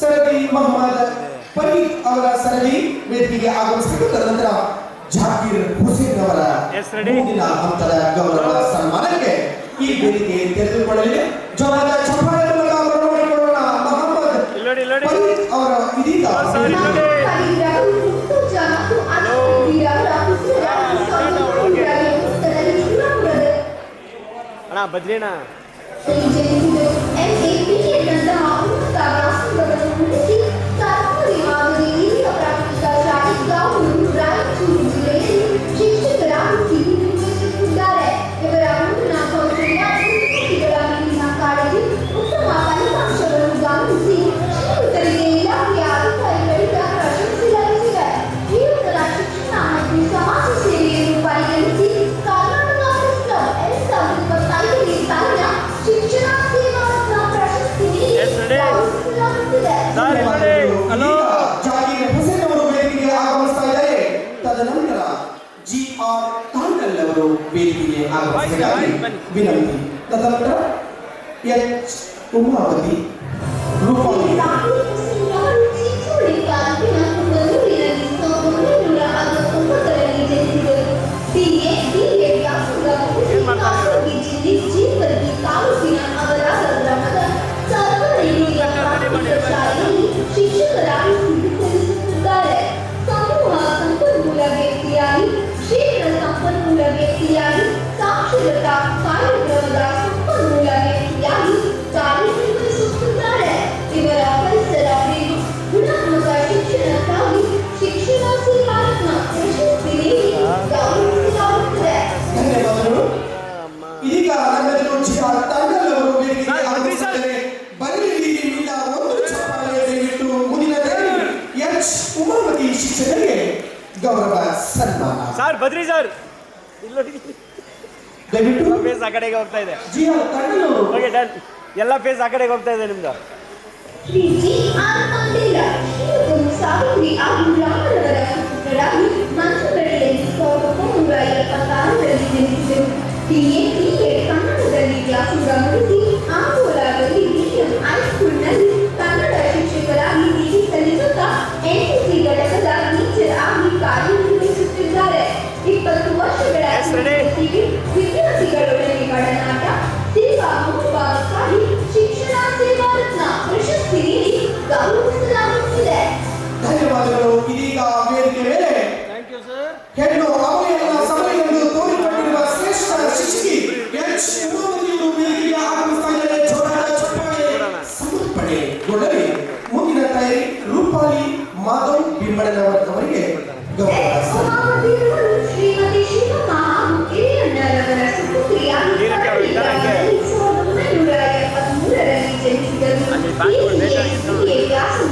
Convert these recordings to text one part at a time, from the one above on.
ಸರದಿ ಮೊಹಮ್ಮದ್ ಪರೀದ್ ಅವರ ಸರದಿ ವೇದಿಕೆಗೆ ಆಗಮಿಸಬೇಕು ನಂತರ ಜಾಕೀರ್ ಹುಸೇನ್ ಅವರ ಮುಂದಿನ ಹಂತದ ಗೌರವ ಸನ್ಮಾನಕ್ಕೆ ಈ ವೇದಿಕೆ ತೆರೆದುಕೊಳ್ಳಲಿದೆ. ಜೋರಾದ ಚಪ್ಪಾಳೆ ಮೂಲಕ ಅವರನ್ನು ನೋಡಿಕೊಳ್ಳೋಣ. ಮೊಹಮ್ಮದ್ ಪರೀದ್ ಅವರ ಇದೀಗ ಅಣ್ಣ ಬದ್ರಿಣ್ಣ ದಾರಿಗಳೇ ಅಲೋ ಜಾಗಿಗೆ ಹೆಸರಿನವರು ವೇದಿಕೆಗೆ ಆಗಮಿಸ್ತಾ ಇದ್ದಾರೆ ತದನಂತರ ಜಿ ಆರ್ ತಾಂಡಲ್ ಅವರು ವೇದಿಕೆಗೆ ಆಗಮಿಸಿದ್ದಾರೆ ವಿನಂತಿ ತದನಂತರ ಎಚ್ ಉಮಾವತಿ ರೂಪಾಲಿ ಗೌರವ ಸನ್ಮಾನ. Sir Badri sir. ದಯವಿಟ್ಟು ಫೇಸ್ ಆ ಕಡೆಗೆ ಹೋಗ್ತಾ ಇದೆ. ಜಿಯೋ ಕಣ್ಣು ಓಕೆ ಡನ್ ಎಲ್ಲ ಫೇಸ್ ಆ ಕಡೆಗೆ ಹೋಗ್ತಾ ಇದೆ ನಿಮ್ದು. Go!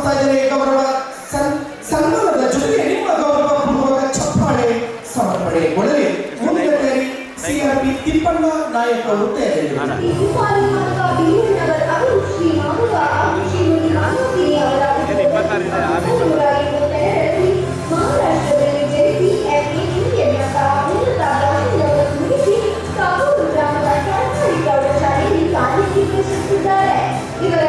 ಗಮನಿಸ್ತಾ ಇದ್ದೇನೆ ಗೌರವ. ಸನ್ಮಾನದ ಜೊತೆಗೆ ನಿಮ್ಮ ಗೌರವ ಪೂರ್ವಕ ಚಪ್ಪಾಳೆ ಸಮರ್ಪಣೆ ಕೊಡಲಿ. ಮುಂದೆ ಸಿಆರ್ಪಿ ತಿಪ್ಪಣ್ಣ ನಾಯಕ ಹುದ್ದೆ ಇವರ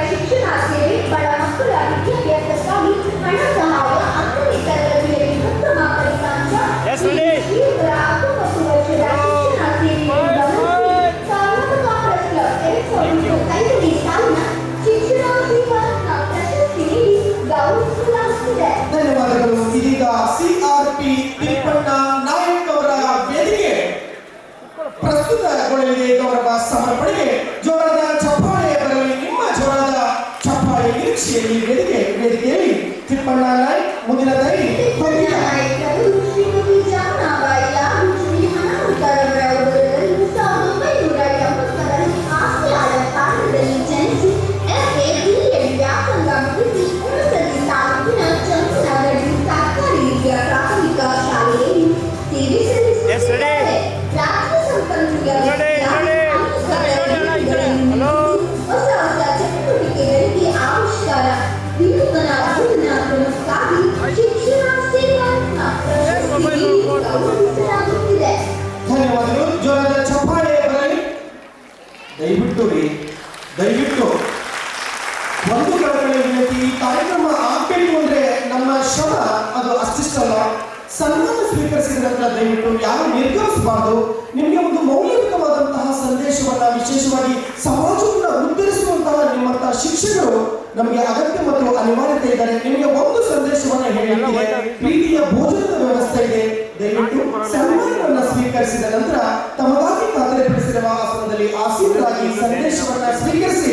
ದಯವಿಟ್ಟು ರೀ, ದಯವಿಟ್ಟು. ಒಂದು ವಿನಂತಿ, ಈ ಕಾರ್ಯಕ್ರಮ ಆಗ್ಬೇಕು ಅಂದ್ರೆ ನಮ್ಮ ಶ್ರಮ, ಅದು ಅಷ್ಟಿಷ್ಟಲ್ಲ ಸನ್ಮಾನ ಸ್ವೀಕರಿಸಿದ ನಂತರ ದಯವಿಟ್ಟು ಯಾರು ನಿರ್ಗಮಿಸಬಾರ್ದು. ನಿಮಗೆ ಒಂದು ಮೌಲ್ಯಯುತವಾದಂತಹ ಸಂದೇಶವನ್ನ ವಿಶೇಷವಾಗಿ ಸಮಾಜವನ್ನ ಉದ್ಧರಿಸುವಂತಹ ನಿಮ್ಮಂತಹ ಶಿಕ್ಷಕರು ನಮಗೆ ಅಗತ್ಯ ಮತ್ತು ಅನಿವಾರ್ಯತೆ ಇದ್ದಾರೆ. ನಿಮಗೆ ಒಂದು ಸಂದೇಶವನ್ನ ಹೇಳಿದ್ದೀವಿ ಪ್ರೀತಿಯ ಭೋಜನದ ವ್ಯವಸ್ಥೆ ಇದೆ. ದಯವಿಟ್ಟು ಸನ್ಮಾನವನ್ನ ಸ್ವೀಕರಿಸಿದ ನಂತರ ಆಸೀನರಾಗಿ ಸಂದೇಶವನ್ನ ಸ್ವೀಕರಿಸಿ.